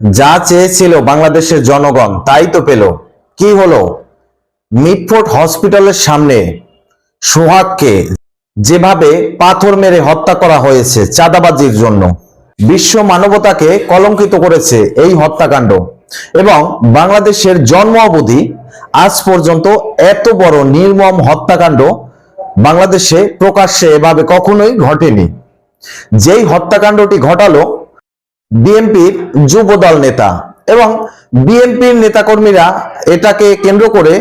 যা চেয়েছিল বাংলাদেশের জনগণ, তাই তো পেল। কি হলো? মিটফোর্ট হসপিটালের সামনে সোহাগকে যেভাবে পাথর মেরে হত্যা করা হয়েছে চাঁদাবাজির জন্য, বিশ্ব মানবতাকে কলঙ্কিত করেছে এই হত্যাকাণ্ড। এবং বাংলাদেশের জন্ম অবধি আজ পর্যন্ত এত বড় নির্মম হত্যাকাণ্ড বাংলাদেশে প্রকাশ্যে এভাবে কখনোই ঘটেনি। যেই হত্যাকাণ্ডটি ঘটালো বিএনপির যুবদল নেতা এবং বিএনপির নেতাকর্মীরা এটাকে কেন্দ্র করে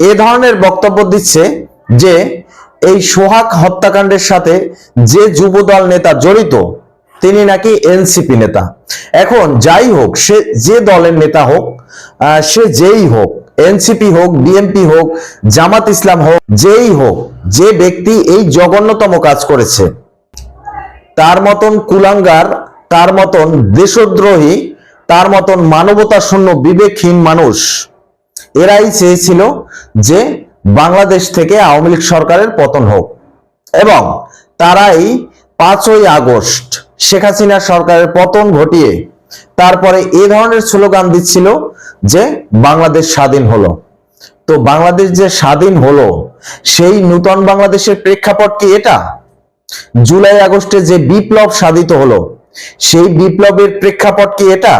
এ ধরনের বক্তব্য দিচ্ছে যে এই সোহাগ হত্যাকাণ্ডের সাথে যে যুবদল নেতা জড়িত, তিনি নাকি এনসিপি নেতা। এখন যাই হোক, সে যে দলের নেতা হোক সে যেই হোক এনসিপি হোক বিএনপি হোক, জামাত ইসলাম হোক, যেই হোক, যে ব্যক্তি এই জঘন্যতম কাজ করেছে, তার মতন কুলাঙ্গার তার মতন দেশদ্রোহী, তার মতন মানবতা শূন্য বিবেকহীন মানুষ, এরাই চেয়েছিল যে বাংলাদেশ থেকে আওয়ামী লীগ সরকারের পতন হোক। এবং তারাই পাঁচই আগস্ট শেখ হাসিনা সরকারের পতন ঘটিয়ে তারপরে এ ধরনের স্লোগান দিচ্ছিল যে বাংলাদেশ স্বাধীন হলো। তো বাংলাদেশ যে স্বাধীন হলো, সেই নূতন বাংলাদেশের প্রেক্ষাপট কি এটা? জুলাই আগস্টে যে বিপ্লব সাধিত হলো সেই বিপ্লবের প্রেক্ষাপট কি এটা?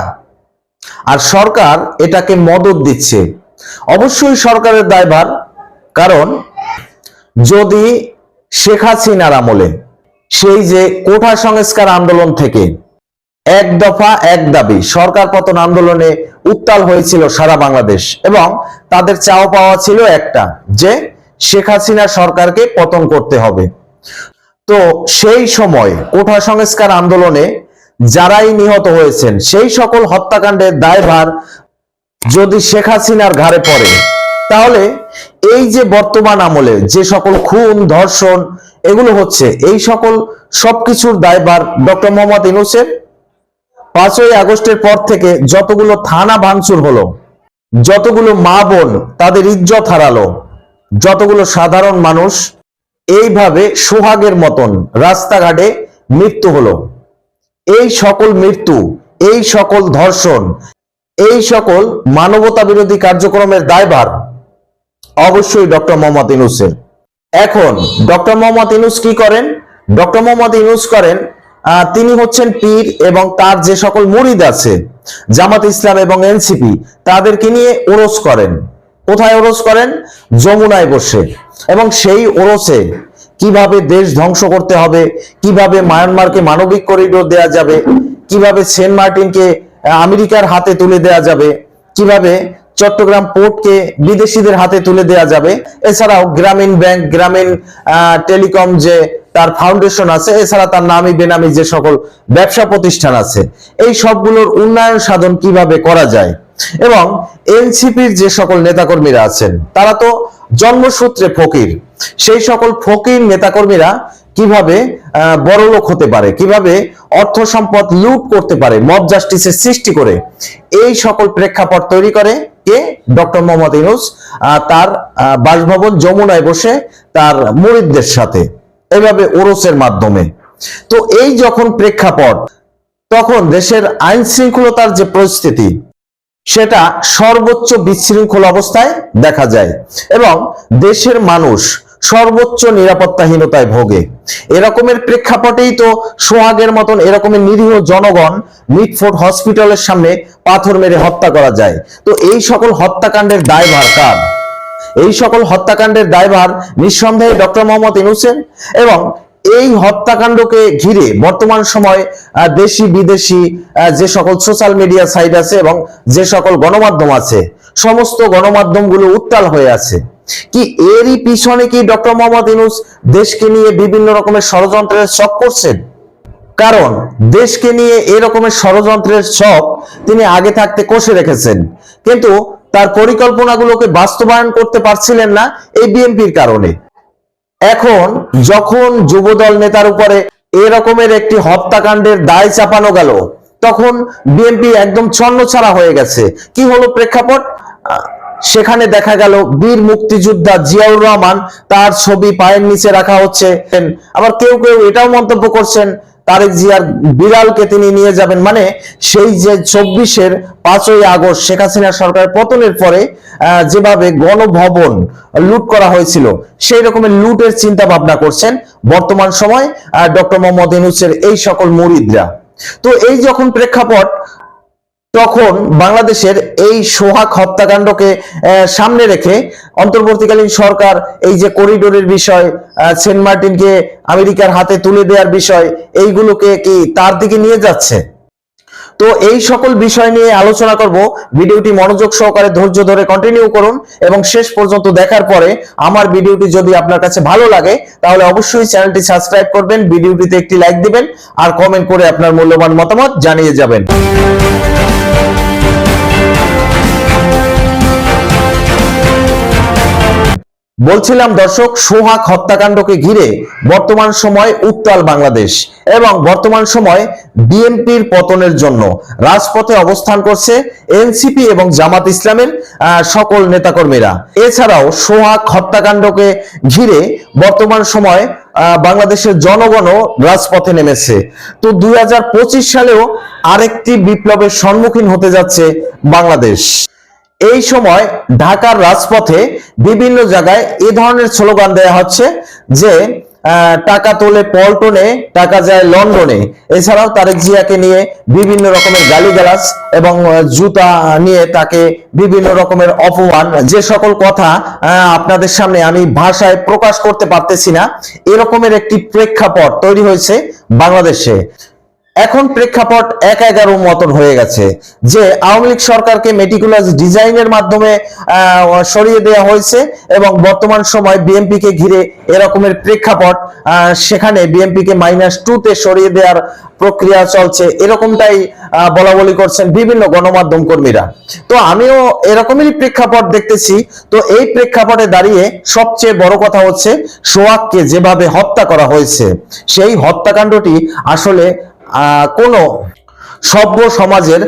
আর সরকার এটাকে মদত দিচ্ছে। অবশ্যই সরকারের দায়ভার, কারণ যদি শেখ হাসিনার আমলে সেই যে কোঠা সংস্কার আন্দোলন থেকে এক দফা এক দাবি সরকার পতন আন্দোলনে উত্তাল হয়েছিল সারা বাংলাদেশ এবং তাদের চাওয়া পাওয়া ছিল একটা, যে শেখ হাসিনা সরকারকে পতন করতে হবে। তো সেই সময় কোঠা সংস্কার আন্দোলনে যারাই নিহত হয়েছেন, সেই সকল হত্যাকাণ্ডের দায়ভার যদি শেখ হাসিনার ঘাড়ে পড়ে, তাহলে এই যে বর্তমান আমলে যে সকল খুন, ধর্ষণ, এগুলো হচ্ছে, এই সকল সবকিছুর দায়ভার ডক্টর মোহাম্মদ ইনুসের পাঁচই আগস্টের পর থেকে যতগুলো থানা ভাঙচুর হলো, যতগুলো মা বোন তাদের ইজ্জত হারালো, যতগুলো সাধারণ মানুষ, এইভাবে সোহাগের মতন রাস্তাঘাটে মৃত্যু হলো। এই সকল মৃত্যু, এই সকল ধর্ষণ, এই সকল মানবতা বিরোধী কার্যক্রমের দায়ভার অবশ্যই ডক্টর মোহাম্মদ ইনুসের এখন ডক্টর মোহাম্মদ ইনুস কি করেন? ডক্টর মোহাম্মদ ইনুস করেন তিনি হচ্ছেন পীর এবং তার যে সকল মুরিদ আছে, জামাত ইসলাম এবং এনসিপি, তাদেরকে নিয়ে ওরস করেন। কোথায় ওরস করেন? যমুনায় বসে। এবং সেই ওরসে কীভাবে দেশ ধ্বংস করতে হবে? কীভাবে মায়ানমারকে মানবিক করিডোর দেয়া যাবে? কীভাবে সেন্ট মার্টিনকে আমেরিকার হাতে তুলে দেয়া যাবে? কীভাবে চট্টগ্রাম পোর্টকে বিদেশিদের হাতে তুলে দেয়া যাবে? এছাড়াও গ্রামীণ ব্যাংক, গ্রামীণ টেলিকম যে তার ফাউন্ডেশন আছে, এছাড়া তার নামি বেনামি যে সকল ব্যবসা প্রতিষ্ঠান আছে। এই সবগুলোর উন্নয়ন সাধন কীভাবে করা যায়? এবং এনসিপির যে সকল নেতাকর্মীরা আছেন, তারা তো জন্মসূত্রে ফকির। সেই সকল ফকির নেতাকর্মীরা কীভাবে আহ, বড়লোক হতে পারে কীভাবে অর্থ সম্পদ লুট করতে পারে মব জাস্টিসের সৃষ্টি করে এই সকল প্রেক্ষাপট তৈরি করে কে? ডক্টর মোহাম্মদ ইউনুস তার বাসভবন যমুনায় বসে তার মুরিদদের সাথে এভাবে ওরসের মাধ্যমে। তো এই যখন প্রেক্ষাপট তখন দেশের আইন শৃঙ্খলতার যে পরিস্থিতি সেটা সর্বোচ্চ বিশৃঙ্খল অবস্থায় দেখা যায় এবং দেশের মানুষ সর্বোচ্চ নিরাপত্তাহীনতায় ভোগে। এরকমের প্রেক্ষাপটেই তো সোহাগের মতন এরকমের নিরীহ জনগণ মিটফোর্ট হসপিটালের সামনে পাথর মেরে হত্যা করা যায়। তো এই সকল হত্যাকাণ্ডের দায়ভার কার? এই সকল হত্যাকাণ্ডের দায়ভার নিঃসন্দেহে ডক্টর মোহাম্মদ ইনুসেন এবং এই হত্যাকাণ্ডকে ঘিরে বর্তমান সময় দেশি বিদেশি যে সকল সোশ্যাল মিডিয়া সাইট আছে এবং যে সকল গণমাধ্যম আছে, সমস্ত গণমাধ্যমগুলো উত্তাল হয়ে আছে। কি এরই পিছনে কি ডক্টর মোহাম্মদ ইনুস দেশকে নিয়ে বিভিন্ন রকমের ষড়যন্ত্রের শখ করছেন? কারণ দেশকে নিয়ে এরকমের ষড়যন্ত্রের শখ তিনি আগে থাকতে কষে রেখেছেন। কিন্তু তার পরিকল্পনাগুলোকে বাস্তবায়ন করতে পারছিলেন না এই বিএনপির কারণে। এখন যখন যুবদল নেতার উপরে এরকমের একটি হত্যাকাণ্ডের দায় চাপানো গেল, তখন বিএনপি একদম ছন্নছাড়া হয়ে গেছে। কি হলো প্রেক্ষাপট? সেখানে দেখা গেল বীর মুক্তিযোদ্ধা জিয়াউর রহমান। তার ছবি পায়ের নিচে রাখা হচ্ছে। আবার কেউ কেউ এটাও মন্তব্য করছেন, তারেক জিয়ার বিড়ালকে তিনি নিয়ে যাবেন। মানে সেই যে চব্বিশের পাঁচই আগস্ট শেখ হাসিনা সরকার পতনের পরে যেভাবে গণভবন লুট করা হয়েছিল, সেই রকমের লুটের চিন্তা ভাবনা করছেন বর্তমান সময় ডক্টর মোহাম্মদ ইউনুসের এই সকল মুরিদরা। তো এই যখন প্রেক্ষাপট তখন বাংলাদেশের এই সোহাগ হত্যাকাণ্ডকে সামনে রেখে অন্তর্বর্তীকালীন সরকার এই যে করিডোরের বিষয় সেন্ট মার্টিনকে আমেরিকার হাতে তুলে দেওয়ার বিষয়, এইগুলোকে কি তার দিকে নিয়ে যাচ্ছে? তো এই সকল বিষয় নিয়ে আলোচনা করব। ভিডিওটি মনোযোগ সহকারে ধৈর্য ধরে কন্টিনিউ করুন এবং শেষ পর্যন্ত দেখার পরে আমার ভিডিওটি যদি আপনার কাছে ভালো লাগে, তাহলে অবশ্যই চ্যানেলটি সাবস্ক্রাইব করবেন, ভিডিওটিতে একটি লাইক দিবেন, আর কমেন্ট করে আপনার মূল্যবান মতামত জানিয়ে যাবেন। বলছিলাম, দর্শক, সোহাগ হত্যাকাণ্ডকে ঘিরে বর্তমান সময় উত্তাল বাংলাদেশ এবং বর্তমান সময় বিএনপির পতনের জন্য রাজপথে অবস্থান করছে এনসিপি এবং জামাত ইসলামের সকল নেতাকর্মীরা। এছাড়াও সোহাগ হত্যাকাণ্ডকে ঘিরে বর্তমান সময় বাংলাদেশের জনগণও রাজপথে নেমেছে। তো দুই হাজার পঁচিশ সালেও আরেকটি বিপ্লবের সম্মুখীন হতে যাচ্ছে বাংলাদেশ। এই সময় ঢাকার রাজপথে বিভিন্ন জায়গায় এ ধরনের স্লোগান দেয়া হচ্ছে যে টাকা তোলে পল্টনে, টাকা যায় লন্ডনে। এছাড়াও তারেক জিয়াকে নিয়ে বিভিন্ন রকমের গালিগালাজ এবং জুতা নিয়ে তাকে বিভিন্ন রকমের অপমান। যে সকল কথা আপনাদের সামনে আমি ভাষায় প্রকাশ করতে পারতেছি না, এরকমের একটি প্রেক্ষাপট তৈরি হয়েছে বাংলাদেশে। এখন প্রেক্ষাপট এক এগারো মতন হয়ে গেছে যে আওয়ামী লীগ সরকারকে মেটিকুলাস ডিজাইনের মাধ্যমে সরিয়ে দেওয়া হয়েছে এবং বর্তমান সময় বিএনপি কে ঘিরে এরকমের প্রেক্ষাপট সেখানে বিএনপি কে মাইনাস টু তে সরিয়ে দেওয়ার প্রক্রিয়া চলছে। এরকমটাই বলা বলি করছেন বিভিন্ন গণমাধ্যম কর্মীরা। তো আমিও এরকমেরই প্রেক্ষাপট দেখতেছি। তো এই প্রেক্ষাপটে দাঁড়িয়ে সবচেয়ে বড় কথা হচ্ছে সোয়াককে যেভাবে হত্যা করা হয়েছে, সেই হত্যাকাণ্ডটি আসলে কোনো সভ্য সমাজের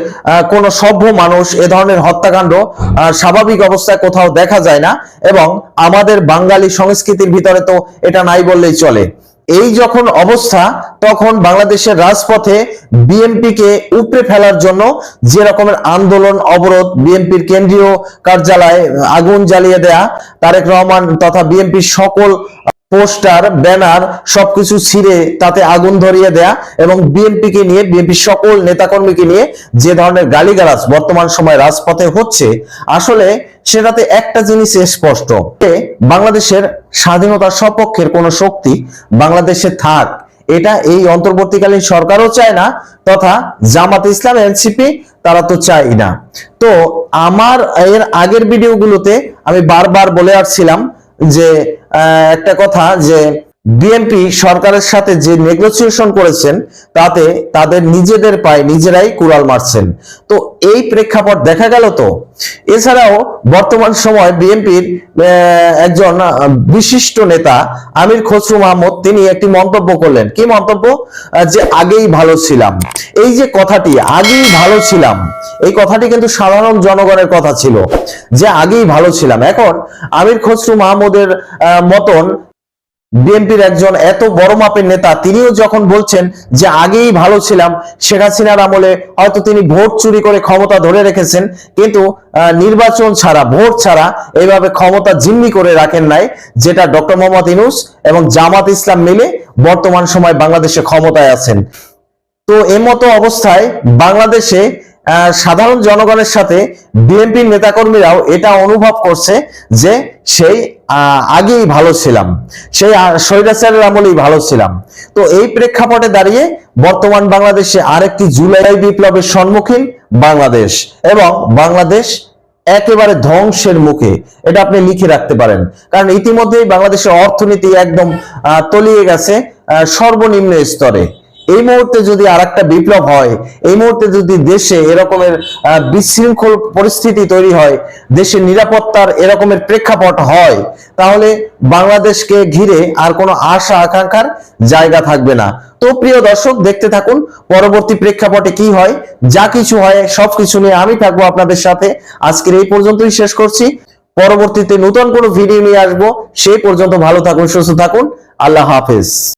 কোন সভ্য মানুষ এ ধরনের হত্যাকাণ্ড স্বাভাবিক অবস্থায় কোথাও দেখা যায় না এবং আমাদের বাঙালি সংস্কৃতির ভিতরে তো এটা নাই বললেই চলে। এই যখন অবস্থা, তখন বাংলাদেশের রাজপথে বিএনপি কে উপড়ে ফেলার জন্য যে রকমের আন্দোলন, অবরোধ বিএনপির কেন্দ্রীয় কার্যালয়ে আগুন জ্বালিয়ে দেয়া, তারেক রহমান তথা বিএনপির সকল পোস্টার, ব্যানার সবকিছু ছিঁড়ে তাতে আগুন ধরিয়ে দেয়া এবং বিএনপি কে নিয়ে, বিএনপি সকল নেতাকর্মীকে নিয়ে যে ধরনের গালিগালাজ বর্তমান সময় রাজপথে হচ্ছে, আসলে সেটাতে একটা জিনিস স্পষ্ট। বাংলাদেশের স্বাধীনতার সপক্ষের কোন শক্তি বাংলাদেশে থাক। এটা এই অন্তর্বর্তীকালীন সরকারও চায় না, তথা জামাত ইসলাম, এনসিপি তারা তো চাই না। তো আমার এর আগের ভিডিওগুলোতে আমি বারবার বলে আসছিলাম যে একটা কথা যে বিএনপি সরকারের সাথে যে নেগোসিয়েশন করেছেন, তাতে তাদের নিজেদের পায়ে নিজেরাই কুড়াল মারছেন। তো এই প্রেক্ষাপট দেখা গেল তো। এছাড়াও বর্তমান সময় বিএনপির একজন বিশিষ্ট নেতা আমির খসরু মাহমুদ, তিনি একটি মন্তব্য করলেন। কি মন্তব্য? যে আগেই ভালো ছিলাম। এই যে কথাটি, আগেই ভালো ছিলাম, এই কথাটি কিন্তু সাধারণ জনগণের কথা ছিল, যে আগেই ভালো ছিলাম। এখন আমির খসরু মাহমুদের মতন বিএনপির একজন এত বড় মাপের নেতা, তিনিও যখন বলছেন যে আগেই ভালো ছিলাম, শেখ হাসিনার আমলে হয়তো তিনি ভোট চুরি করে ক্ষমতা ধরে রেখেছেন, কিন্তু নির্বাচন ছাড়া, ভোট ছাড়া এইভাবে ক্ষমতা জিম্মি করে রাখেন নাই, যেটা ডক্টর মোহাম্মদ ইনুস এবং জামাত ইসলাম মিলে বর্তমান সময় বাংলাদেশে ক্ষমতায় আছেন। তো এই মতো অবস্থায় বাংলাদেশে সাধারণ জনগণের সাথে বিএনপির নেতাকর্মীরাও এটা অনুভব করছে যে সেই আগেই ভালো ছিলাম। সেই স্বৈরাচারের আমলেই ভালো ছিলাম। তো এই প্রেক্ষাপটে দাঁড়িয়ে বর্তমান বাংলাদেশে আরেকটি জুলাই বিপ্লবের সম্মুখীন বাংলাদেশ এবং বাংলাদেশ একেবারে ধ্বংসের মুখে। এটা আপনি লিখে রাখতে পারেন। কারণ ইতিমধ্যেই বাংলাদেশের অর্থনীতি একদম তলিয়ে গেছে সর্বনিম্ন স্তরে। এই মুহূর্তে যদি আর একটা বিপ্লব হয়, এই মুহূর্তে যদি দেশে এরকমের বিশৃঙ্খল পরিস্থিতি তৈরি হয়, দেশের নিরাপত্তার এরকমের প্রেক্ষাপট হয়, তাহলে বাংলাদেশকে ঘিরে আর কোনো আশা, আকাঙ্ক্ষার জায়গা থাকবে না। তো প্রিয় দর্শক, দেখতে থাকুন পরবর্তী প্রেক্ষাপটে কি হয়, যা কিছু হয় সবকিছু নিয়ে আমি থাকব আপনাদের সাথে। আজকের এই পর্যন্তই শেষ করছি। পরবর্তীতে নতুন কোনো ভিডিও নিয়ে আসব। সেই পর্যন্ত ভালো থাকুন, সুস্থ থাকুন। আল্লাহ হাফেজ।